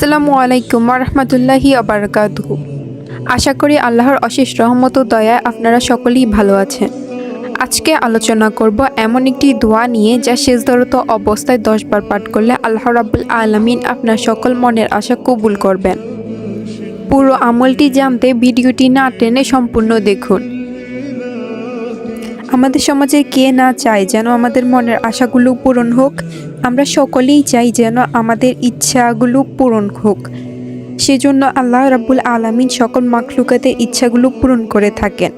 আসসালামু আলাইকুম রহমতুল্লাহি আবরকাতহু আশা করি আল্লাহর অশেষ রহমত ও দয়ায় আপনারা সকলেই ভালো আছেন। আজকে আলোচনা করব এমন একটি দোয়া নিয়ে যা শেষদরত অবস্থায় দশবার পাঠ করলে আল্লাহ রাব্বুল আলামিন আপনার সকল মনের আশা কবুল করবেন। পুরো আমলটি জানতে ভিডিওটি না টেনে সম্পূর্ণ দেখুন। আমাদের সমাজে কে না চায় যেন আমাদের মনের আশাগুলো পূরণ হোক? আমরা সকলেই চাই যেন আমাদের ইচ্ছাগুলো পূরণ হোক। সেজন্য আল্লাহ রাব্বুল আলামিন সকল মাখলুকাতের ইচ্ছাগুলো পূরণ করে থাকেন।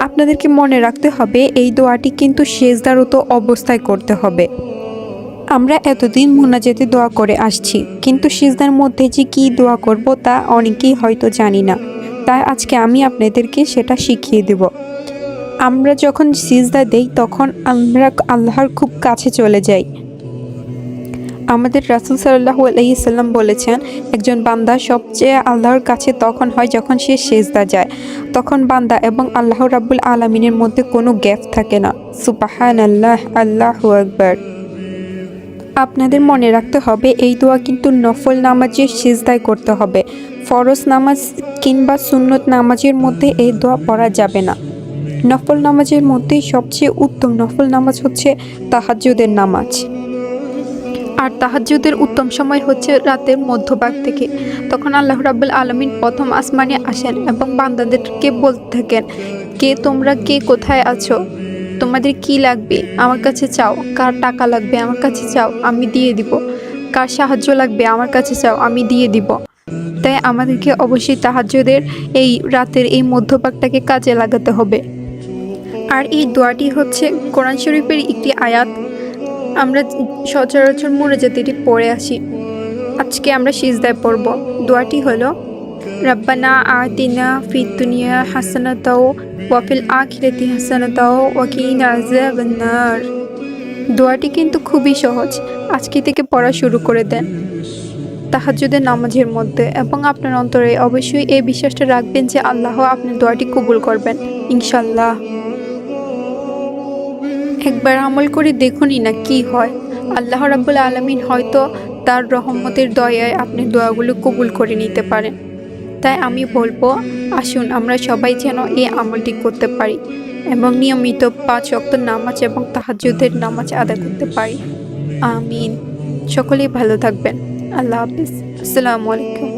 আপনাদেরকে মনে রাখতে হবে, এই দোয়াটি কিন্তু শেষদারত অবস্থায় করতে হবে। আমরা এতদিন মোনাজাতে দোয়া করে আসছি, কিন্তু সিজদার মধ্যে যে কী দোয়া করব তা অনেকেই হয়তো জানি না। তাই আজকে আমি আপনাদেরকে সেটা শিখিয়ে দেব। আমরা যখন সিজদা দেই, তখন আমরা আল্লাহর খুব কাছে চলে যাই। আমাদের রাসুল সাল্লাহ আলাইসাল্লাম বলেছেন, একজন বান্দা সবচেয়ে আল্লাহর কাছে তখন হয় যখন সে সেজদা যায়। তখন বান্দা এবং আল্লাহ রাব্বুল আলমিনের মধ্যে কোনো গ্যাপ থাকে না। সুপাহান আল্লাহ আল্লাহ আকবর। আপনাদের মনে রাখতে হবে, এই দোয়া কিন্তু নফল নামাজের সেজদায় করতে হবে। ফরজ নামাজ কিংবা সুন্নত নামাজের মধ্যে এই দোয়া পড়া যাবে না। নফল নামাজের মধ্যেই সবচেয়ে উত্তম নফল নামাজ হচ্ছে তাহাজ্জুদের নামাজ। আর তাহাজ্জুদের উত্তম সময় হচ্ছে রাতের মধ্যভাগ থেকে। তখন আল্লাহ রাব্বুল আলমিন প্রথম আসমানে আসেন এবং বান্দাদেরকে বলতে থাকেন, কে তোমরা, কে কোথায় আছো? তোমাদের কি লাগবে? আমার কাছে চাও। কার টাকা লাগবে? আমার কাছে চাও। আমি দিয়ে দিব। কার সাহায্য লাগবে? আমার কাছে চাও। আমি দিয়ে দিব। তাই আমাদেরকে অবশ্যই তাহাজ্জুদের এই রাতের এই মধ্যভাগটাকে কাজে লাগাতে হবে। আর এই দোয়াটি হচ্ছে কোরআন শরীফের একটি আয়াত। আমরা সচরাচর মোনাজাতিটি পড়ে আসি। আজকে আমরা সিজদায় পড়ব। দোয়াটি হলো, রব্বানা আতিনা ফি দুনিয়া হাসানাতাও ওয়াফিল আখিরাতি হাসানাতাও ওয়াকিন আযাবান্নার। দোয়াটি কিন্তু খুবই সহজ। আজকে থেকে পড়া শুরু করে দেন। তাহাজ্জুদের নামাজের মধ্যে এবং আপনার অন্তরে অবশ্যই এই বিশ্বাসটা রাখবেন যে আল্লাহ আপনার দোয়াটি কবুল করবেন ইনশাল্লাহ একবার আমল করে দেখুনই না কি হয়। আল্লাহ রাব্বুল আলমিন হয়তো তার রহমতের দয়ায় আপনি দোয়াগুলো কবুল করে নিতে পারেন। তাই আমি বলব, আসুন আমরা সবাই যেন এই আমলটি করতে পারি এবং নিয়মিত পাঁচ অক্ত নামাজ এবং তাহাজ্জুদের নামাজ আদায় করতে পারি। আমিন। সকলেই ভালো থাকবেন। আল্লাহ হাফিজ। আসসালামু আলাইকুম।